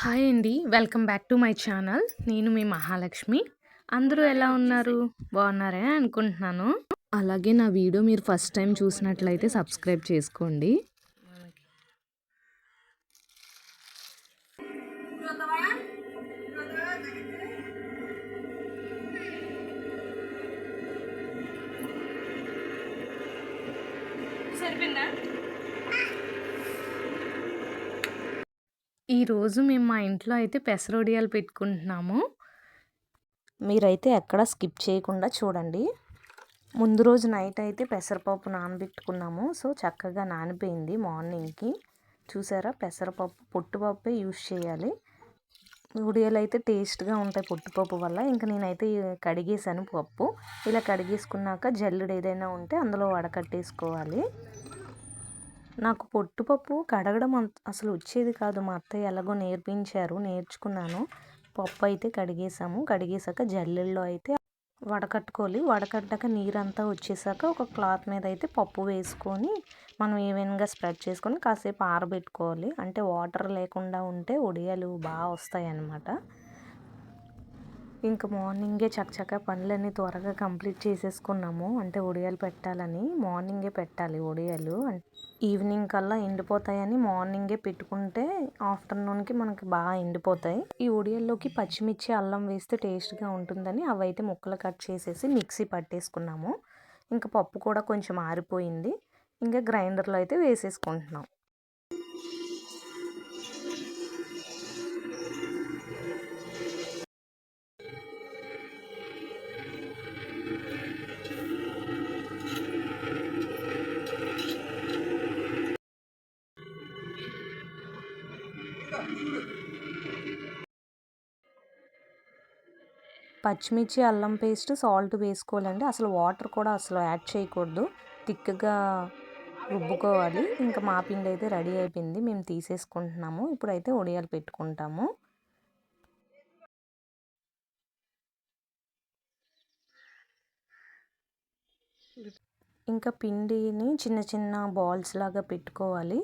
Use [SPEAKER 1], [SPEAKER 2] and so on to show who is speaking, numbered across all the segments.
[SPEAKER 1] Hi అండి. Welcome back to my channel. నేను మీ మహాలక్ష్మి. అందరూ ఎలా ఉన్నారు? బాగున్నారే అనుకుంటున్నాను. అలాగే నా వీడియో మీరు ఫస్ట్ టైం చూసినట్లయితే సబ్స్క్రైబ్ చేసుకోండి. సరిపోయిందా? ఈరోజు మేము మా ఇంట్లో అయితే పెసరొడియాలు పెట్టుకుంటున్నాము.
[SPEAKER 2] మీరైతే ఎక్కడ స్కిప్ చేయకుండా చూడండి. ముందు రోజు నైట్ అయితే పెసరపప్పు నానబెట్టుకున్నాము. సో చక్కగా నానిపోయింది మార్నింగ్కి. చూసారా? పెసరపప్పు పొట్టుపప్పే యూస్ చేయాలి. ఉడియాలు అయితే టేస్ట్గా ఉంటాయి పొట్టుపప్పు వల్ల. ఇంకా నేనైతే కడిగేసాను పప్పు. ఇలా కడిగేసుకున్నాక జల్లుడు ఏదైనా ఉంటే అందులో వడకట్టేసుకోవాలి. నాకు పొట్టుపప్పు కడగడం అసలు వచ్చేది కాదు. మా అత్తయ్య ఎలాగో నేర్పించారు నేర్చుకున్నాను. పప్పు అయితే కడిగేసాము. కడిగేసాక జల్లెల్లో అయితే వడకట్టుకోవాలి. వడకట్టాక నీరంతా వచ్చేసాక ఒక క్లాత్ మీద అయితే పప్పు వేసుకొని మనం ఈవెన్గా స్ప్రెడ్ చేసుకొని కాసేపు ఆరబెట్టుకోవాలి. అంటే వాటర్ లేకుండా ఉంటే ఉడియాలు బాగా వస్తాయి అన్నమాట ఇంకా మార్నింగే చక్కచక్క పనులన్నీ త్వరగా కంప్లీట్ చేసేసుకున్నాము. అంటే ఉడియాలు పెట్టాలని. మార్నింగే పెట్టాలి ఉడియాలు ఈవినింగ్ కల్లా ఎండిపోతాయని మార్నింగే పెట్టుకుంటే ఆఫ్టర్నూన్కి మనకి బాగా ఎండిపోతాయి. ఈ ఉడియాల్లోకి పచ్చిమిర్చి అల్లం వేస్తే టేస్ట్గా ఉంటుందని అవైతే ముక్కలు కట్ చేసేసి మిక్సీ పట్టేసుకున్నాము. ఇంకా పప్పు కూడా కొంచెం ఆరిపోయింది. ఇంకా గ్రైండర్లో అయితే వేసేసుకుంటున్నాం. పచ్చిమిర్చి అల్లం పేస్ట్ సాల్ట్ వేసుకోవాలండి. అసలు వాటర్ కూడా అసలు యాడ్ చేయకూడదు. థిక్గా రుబ్బుకోవాలి. ఇంకా మా పిండి అయితే రెడీ అయిపోయింది. మేము తీసేసుకుంటున్నాము. ఇప్పుడైతే ఒడియాలు పెట్టుకుంటాము. ఇంకా పిండిని చిన్న చిన్న బాల్స్ లాగా పెట్టుకోవాలి.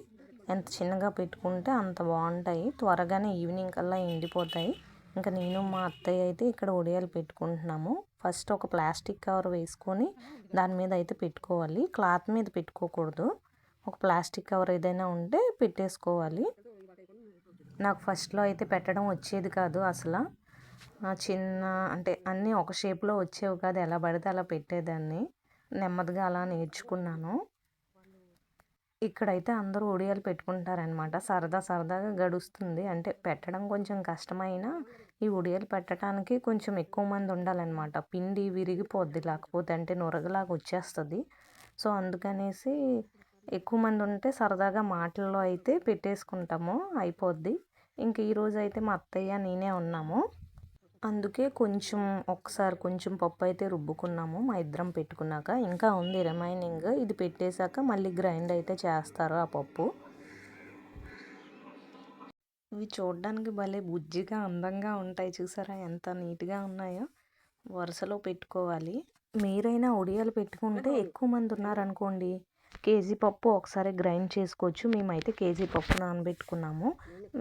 [SPEAKER 2] ఎంత చిన్నగా పెట్టుకుంటే అంత బాగుంటాయి. త్వరగానే ఈవినింగ్ కల్లా ఎండిపోతాయి. ఇంకా నేను మా అత్తయ్య అయితే ఇక్కడ ఉడియాలు పెట్టుకుంటున్నాము. ఫస్ట్ ఒక ప్లాస్టిక్ కవర్ వేసుకొని దాని మీద అయితే పెట్టుకోవాలి. క్లాత్ మీద పెట్టుకోకూడదు. ఒక ప్లాస్టిక్ కవర్ ఏదైనా ఉంటే పెట్టేసుకోవాలి. నాకు ఫస్ట్లో అయితే పెట్టడం వచ్చేది కాదు అసలు. చిన్న అంటే అన్నీ ఒక షేప్లో వచ్చేవి కాదు. ఎలా పడితే అలా పెట్టేదాన్ని. నెమ్మదిగా అలా నేర్చుకున్నాను. ఇక్కడైతే అందరూ ఒడియాలు పెట్టుకుంటారనమాట సరదా సరదాగా గడుస్తుంది. అంటే పెట్టడం కొంచెం కష్టమైనా ఈ ఒడియాలు పెట్టడానికి కొంచెం ఎక్కువ మంది ఉండాలన్నమాట. పిండి విరిగిపోద్ది లేకపోతే అంటే నొరగలాగా వచ్చేస్తుంది. సో అందుకనేసి ఎక్కువ మంది ఉంటే సరదాగా మాటల్లో అయితే పెట్టేసుకుంటాము. అయిపోద్ది. ఇంక ఈరోజు అయితే మా అత్తయ్య నేనే ఉన్నాము. అందుకే కొంచెం ఒకసారి కొంచెం పప్పు అయితే రుబ్బుకున్నాము మా ఇద్దరం పెట్టుకున్నాక. ఇంకా ఉంది రిమైనింగ్. ఇది పెట్టేశాక మళ్ళీ గ్రైండ్ అయితే చేస్తారు ఆ పప్పు. ఇవి చూడడానికి భలే బుజ్జిగా అందంగా ఉంటాయి చూసారా? ఎంత నీట్గా ఉన్నాయో. వరుసలో పెట్టుకోవాలి. మీరైనా ఒడియాలు పెట్టుకుంటే ఎక్కువ మంది ఉన్నారనుకోండి కేజీ పప్పు ఒకసారి గ్రైండ్ చేసుకోవచ్చు. మేమైతే కేజీ పప్పు నానబెట్టుకున్నాము.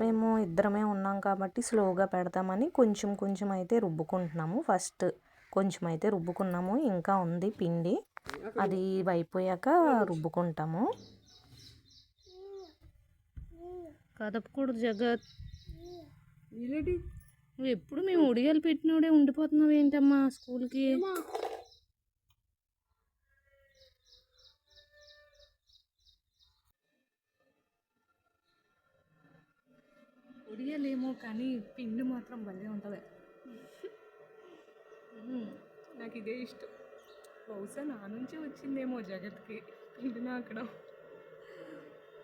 [SPEAKER 2] మేము ఇద్దరమే ఉన్నాం కాబట్టి స్లోగా పెడతామని కొంచెం కొంచెం అయితే రుబ్బుకుంటున్నాము. ఫస్ట్ కొంచెం అయితే రుబ్బుకున్నాము. ఇంకా ఉంది పిండి. అది అయిపోయాక రుబ్బుకుంటాము.
[SPEAKER 1] కదపకూడదు జగత్. నువ్వు ఎప్పుడు మేము ఉడియాలు పెట్టినోడే ఉండిపోతున్నావు ఏంటమ్మా స్కూల్కి ఉడియాలేమో కానీ పిండి మాత్రం భలే ఉంటుంది. నాకు ఇదే ఇష్టం. బహుశా నా నుంచే వచ్చిందేమో జగత్కి పిండి నాకడం.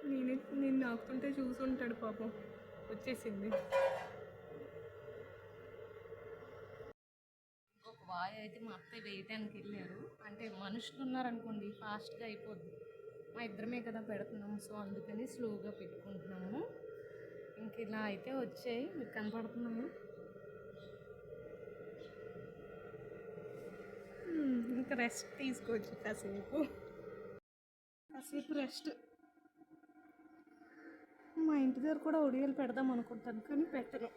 [SPEAKER 1] నేనే నేను నాకుతుంటే చూసుంటాడు పాపం. వచ్చేసింది. ఒక వాయు అయితే మా అత్తయ్య వేయటానికి వెళ్ళారు. అంటే మనుషులు ఉన్నారనుకోండి ఫాస్ట్గా అయిపోద్ది. మా ఇద్దరమే కదా పెడుతున్నాము సో అందుకని స్లోగా పెట్టుకుంటున్నాము. మనకి ఇలా అయితే వచ్చాయి. మీకు కనపడుతున్నాము ఇంకా రెస్ట్ తీసుకోవచ్చు కాసేపు. కాసేపు రెస్ట్. మా ఇంటి దగ్గర కూడా ఒడియాలు పెడదాం అనుకుంటాను కానీ పెట్టను.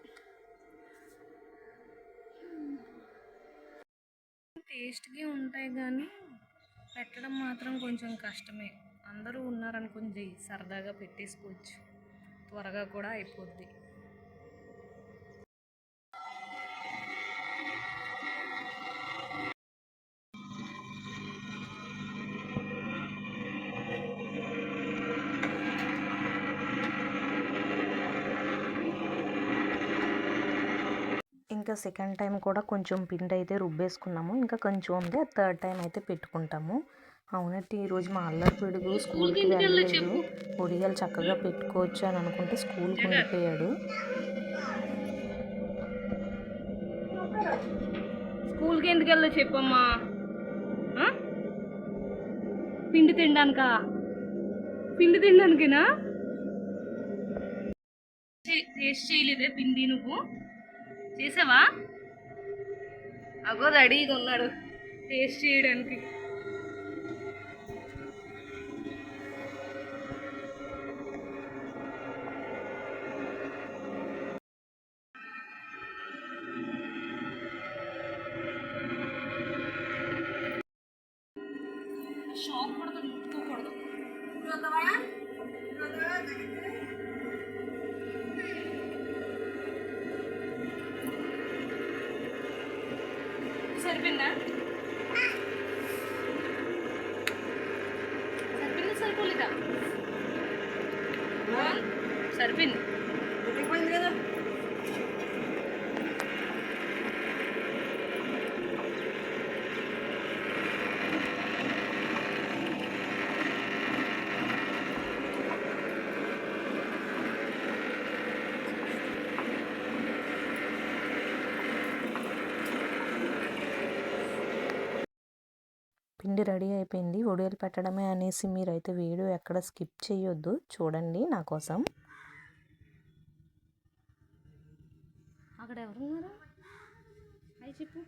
[SPEAKER 1] టేస్ట్గా ఉంటాయి కానీ పెట్టడం మాత్రం కొంచెం కష్టమే. అందరూ ఉన్నారనుకుంది సరదాగా పెట్టేసుకోవచ్చు. త్వరగా కూడా అయిపోద్ది.
[SPEAKER 2] ఇంకా సెకండ్ టైం కూడా కొంచెం పిండి అయితే రుబ్బేసుకున్నాము. ఇంకా కొంచెం ఉంది. థర్డ్ టైం అయితే పెట్టుకుంటాము. అవునట్టి ఈరోజు మా అల్లరి పిడుగు స్కూల్కి వెళ్ళలేదు ఒడియాలు చక్కగా పెట్టుకోవచ్చు అని అనుకుంటే స్కూల్కి వెళ్ళిపోయాడు
[SPEAKER 1] స్కూల్కి ఎందుకు వెళ్ళో చెప్పమ్మా? పిండి తినడానికా? పిండి తినడానికేనా? టేస్ట్ చేయలేదే పిండి నువ్వు. చేసావా? అగో రెడీగా ఉన్నాడు టేస్ట్ చేయడానికి. సరిపోయిందా? సరిపోయిందా? సరిపోలేదా? సరిపోయింది
[SPEAKER 3] ఉడికిపోయింది కదా
[SPEAKER 2] పిండి రెడీ అయిపోయింది. ఒడియాలు పెట్టడమే అనేసి మీరైతే వీడియో ఎక్కడ స్కిప్ చేయొద్దు. చూడండి నా కోసం.
[SPEAKER 1] అక్కడ ఎవరున్నారు? చెప్పు.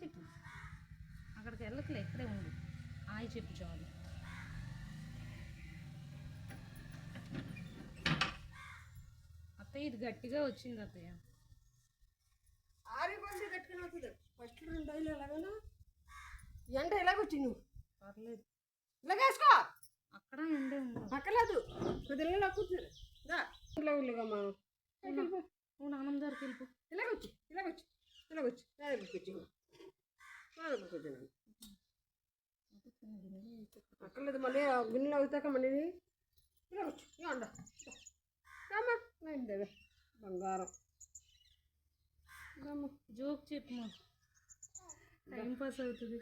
[SPEAKER 1] చెప్పు. అక్కడికి వెళ్ళట్లే ఇక్కడే ఉంది హాయ్ చెప్పు చాలు. అత్తయ్య ఇది గట్టిగా వచ్చింది అత్తయ్య.
[SPEAKER 3] ఆరిపోతే కట్టుకుని అవుతుంది ఫస్ట్ రెండు ఐదు ఎలాగైనా. ఎండ ఎలాగొచ్చింది నువ్వు?
[SPEAKER 1] పర్లేదు.
[SPEAKER 3] ఇలాగేసుకో
[SPEAKER 1] అక్కడ ఎండే
[SPEAKER 3] అక్కర్లేదు కొద్దిగా ఇలా కూర్చుని ఇలా ఉల్లిగమ్మా
[SPEAKER 1] నువ్వు నాన్నమ్మ దగ్గరికి వెళ్ళిపో.
[SPEAKER 3] ఇలాగొచ్చి ఇలాగొచ్చి ఇలాగొచ్చి. నా దగ్గరికి వచ్చి నా దగ్గరికి వచ్చి అక్కర్లేదు మళ్ళీ గిన్నెలు అవుతాక మళ్ళీ ఇలాగొచ్చు. ఇవ్వండి రామ్మా. బంగారం.
[SPEAKER 1] జోక్ చెప్పు టైం పాస్ అవుతుంది.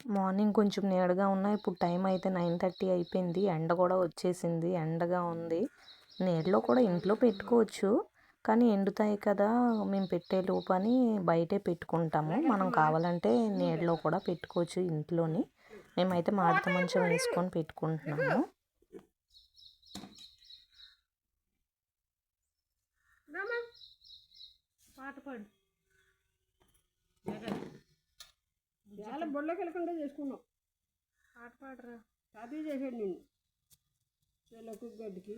[SPEAKER 2] మార్నింగ్ కొంచెం నీడగా ఉన్నా ఇప్పుడు టైం అయితే నైన్ థర్టీ అయిపోయింది. ఎండ కూడా వచ్చేసింది. ఎండగా ఉంది. నీడలో కూడా ఇంట్లో పెట్టుకోవచ్చు. కానీ ఎండుతాయి కదా మేము పెట్టే లోపు అని బయటే పెట్టుకుంటాము. మనం కావాలంటే నీడలో కూడా పెట్టుకోవచ్చు ఇంట్లోని. మేమైతే మాడత మంచం వేసుకొని పెట్టుకుంటున్నాము.
[SPEAKER 1] పాట పాడు.
[SPEAKER 3] చాలా బొళ్ళకి వెళ్ళకుండా చేసుకున్నావు
[SPEAKER 1] పాట పాడరా?
[SPEAKER 3] తాతయ్య చేశాడు నిన్ను. చెల్లకు గడ్డికి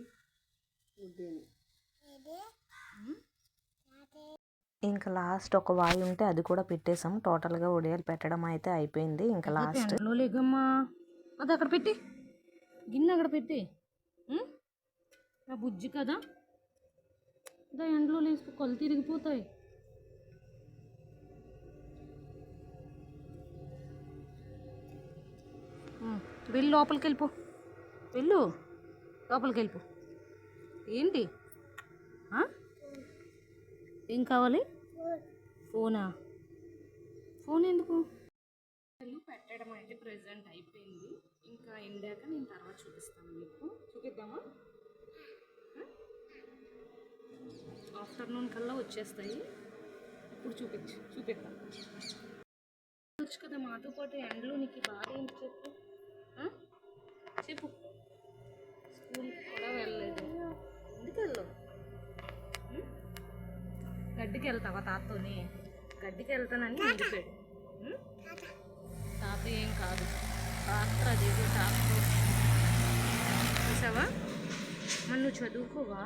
[SPEAKER 3] ముద్దేని.
[SPEAKER 2] ఇంకా లాస్ట్ ఒక వాయి ఉంటే అది కూడా పెట్టేసాం టోటల్గా ఒడియాలు పెట్టడం అయితే అయిపోయింది. ఇంకా లాస్ట్
[SPEAKER 1] లేకమ్మా. అది అక్కడ పెట్టి. గిన్నె అక్కడ పెట్టి? నా బుజ్జి కదా? దా ఎండలో లేసుకో కొలు తిరిగిపోతాయి వెళ్ళి లోపలికి వెళ్ళిపో వెళ్ళు లోపలికి వెళ్ళిపో ఏంటి? ఏం కావాలి? ఫోనా? ఫోన్ ఎందుకు? పెట్టడం అయితే ప్రెసెంట్ అయిపోయింది. ఇంకా ఎండాక నేను తర్వాత చూపిస్తాను మీకు. చూపిద్దామా? ఆఫ్టర్నూన్ కల్లా వచ్చేస్తాయి. ఇప్పుడు చూపించు చూపిద్దాం. కదా మాతో పాటు ఎండలో నీకు బాధ ఏంటి చెప్పు? చెప్పు. స్కూల్కి కూడా వెళ్ళలేదు. ఎందుకు వెళ్ళవు? గడ్డికి వెళ్తావా తాతతోని గడ్డికి వెళ్తానని ఉం? తాత ఏం కాదు. తాత అదేదో తాత చూసావా? మరి నువ్వు చదువుకోవా?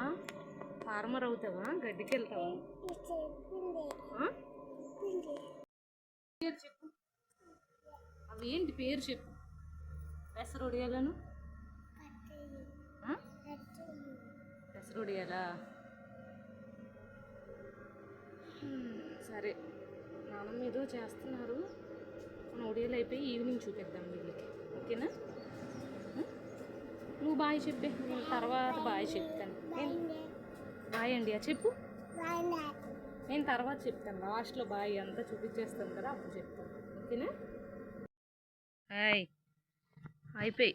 [SPEAKER 1] ఫార్మర్ అవుతావా? గడ్డికి వెళ్తావా? పేరు చెప్పు. అవి ఏంటి? పేరు చెప్పు. పెసరొడియాలను? పెసరొడియాలా? హ్మ్, సరే. నాన్నమ్మ ఏదో చేస్తున్నారు. మన ఒడియాలు అయిపోయి ఈవినింగ్ చూపిద్దాం వీళ్ళకి. ఓకేనా? నువ్వు బాయ్ చెప్పే. నేను తర్వాత బాయ్ చెప్తాను. బాయ్ అండి చెప్పు. నేను తర్వాత చెప్తాను. లాస్ట్లో బాయ్ అంతా చూపించేస్తాను కదా అప్పుడు చెప్తాను. ఓకేనా? హాయ్. అయిపోయి.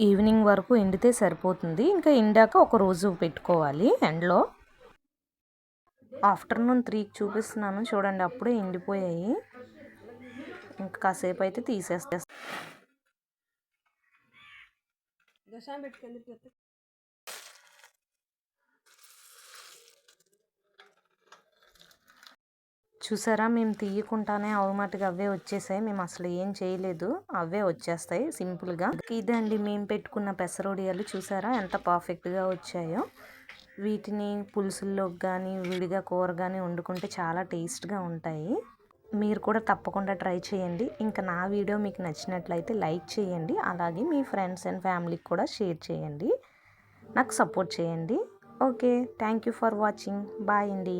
[SPEAKER 2] ఈవినింగ్ వరకు ఎండితే సరిపోతుంది. ఇంకా ఎండాక ఒక రోజు పెట్టుకోవాలి ఎండలో. ఆఫ్టర్నూన్ త్రీకి చూపిస్తున్నాను. చూడండి అప్పుడే ఎండిపోయాయి. ఇంకా కాసేపు అయితే తీసేస్తే. చూసారా? మేము తీయకుండానే ఆటోమేటిక్గా అవే వచ్చేసాయి. మేము అసలు ఏం చేయలేదు. అవే వచ్చేస్తాయి సింపుల్గా. ఇదండి మేము పెట్టుకున్న పెసరొడియాలు. చూసారా? ఎంత పర్ఫెక్ట్గా వచ్చాయో. వీటిని పులుసుల్లోకి కానీ విడిగా కూర కానీ వండుకుంటే చాలా టేస్ట్గా ఉంటాయి. మీరు కూడా తప్పకుండా ట్రై చేయండి. ఇంకా నా వీడియో మీకు నచ్చినట్లయితే లైక్ చేయండి. అలాగే మీ ఫ్రెండ్స్ అండ్ ఫ్యామిలీకి కూడా షేర్ చేయండి. నాకు సపోర్ట్ చేయండి. Okay. Thank you for watching. Bye అండి.